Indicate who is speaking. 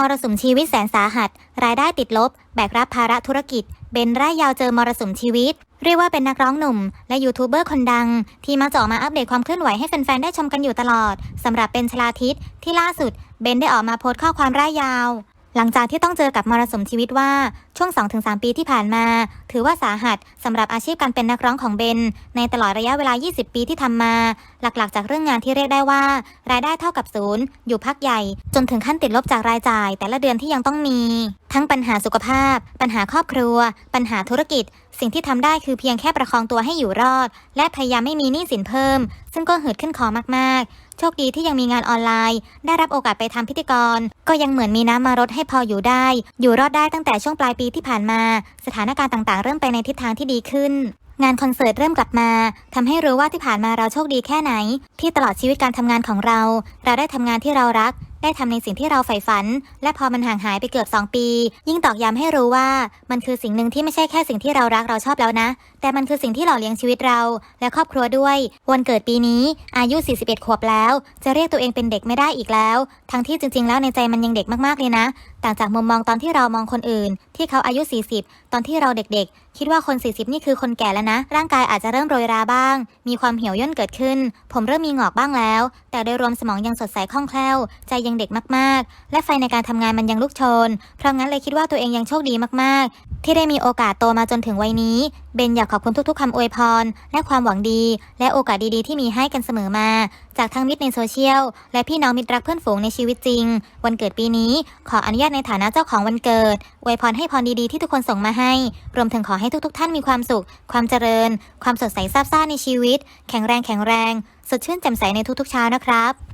Speaker 1: มรสุมชีวิตแสนสาหัส รายได้ติดลบ แบกรับภาระธุรกิจ เบนร่ายยาวเจอมรสุมชีวิต เรียกว่าเป็นนักร้องหนุ่ม และยูทูบเบอร์คนดัง ที่มาจ่อมาอัปเดตความเคลื่อนไหวให้แฟนๆได้ชมกันอยู่ตลอดสำหรับเป็นชลาทิศที่ล่าสุดเบนได้ออกมาโพสต์ข้อความร่ายยาว หลังจากที่ต้องเจอกับมรสุมชีวิตว่าช่วง 2-3 ปีที่ผ่านมา ถือว่าสาหัสสำหรับอาชีพการเป็นนักร้องของเบน ในตลอดระยะเวลา 20 ปีที่ทำมา หลักๆ จากเรื่องงานที่เรียกได้ว่า รายได้เท่ากับศูนย์อยู่พักใหญ่ จนถึงขั้นติดลบจากรายจ่าย แต่ละเดือนที่ยังต้องมี ทั้งปัญหาสุขภาพ ปัญหาครอบครัว ปัญหาธุรกิจ สิ่งที่ทำได้คือเพียงแค่ประคองตัวให้อยู่รอด และพยายามไม่มีหนี้สินเพิ่ม ซึ่งก็หืดขึ้นคอมากๆ โชคดีที่ยังมีงานออนไลน์ ได้รับโอกาสไปทำพิธีกร ก็ยังเหมือนมีน้ำมารดให้พออยู่ได้ อยู่รอดได้ตั้งแต่ช่วงปลายปีที่ผ่านมา สถานการณ์ต่างๆ เริ่มไปในทิศทางที่ดีขึ้นงานคอนเสิร์ตเริ่มกลับมาทำให้รู้ว่าที่ผ่านมาเราโชคดีแค่ไหน ที่ตลอดชีวิตการทำงานของเรา เราได้ทำงานที่เรารัก ได้ทำในสิ่งที่เราใฝ่ฝัน และพอมันห่างหายไปเกือบ 2 ปี ยิ่งตอกย้ำให้รู้ว่า มันคือสิ่งหนึ่งที่ไม่ใช่แค่สิ่งที่เรารักเราชอบแล้วนะ แต่มันคือสิ่งที่หล่อเลี้ยงชีวิตเรา และครอบครัวด้วย วันเกิดปีนี้อายุ 41 ขวบแล้ว จะเรียกตัวเองเป็นเด็กไม่ได้อีกแล้ว ทั้งที่จริง ๆ แล้วในใจมันยังเด็กมากๆเลยนะ ต่างจากมุมมองตอนที่เรามองคนอื่น ที่เขาอายุ 40 ตอนที่เราเด็กๆ คิดว่าคน 40 นี่คือคนแก่แล้วนะ ร่างกายอาจจะเริ่มโรยราบ้าง มีความเหี่ยวย่นเกิดขึ้น ผมเริ่มมีหงอกบ้างแล้ว แต่โดยรวมสมองยังสดใสคล่องแคล่ว ใจยังเด็กมากๆ และไฟในการทำงานมันยังลุกโชน เพราะงั้นเลยคิดว่าตัวเองยังโชคดีมากๆ ที่ได้มีโอกาสโตมาจนถึงวัยนี้ เบนอยากขอบคุณทุกๆคำอวยพร และความหวังดี และโอกาสดีๆ ที่มีให้กันเสมอมา จากทั้งมิตรในโซเชียลและพี่น้องมิตรรักเพื่อนฝูงในชีวิตจริง วันเกิดปีนี้ขออนุญาตในฐานะเจ้าของวันเกิดอวยพรให้พรดีๆที่ทุกคนส่งมาให้ รวมถึงขอให้ทุกๆ ท่านมีความสุข ความเจริญ ความสดใสซาบซ่าในชีวิต แข็งแรงแข็งแรง สดชื่นแจ่มใสในทุกๆเช้านะครับ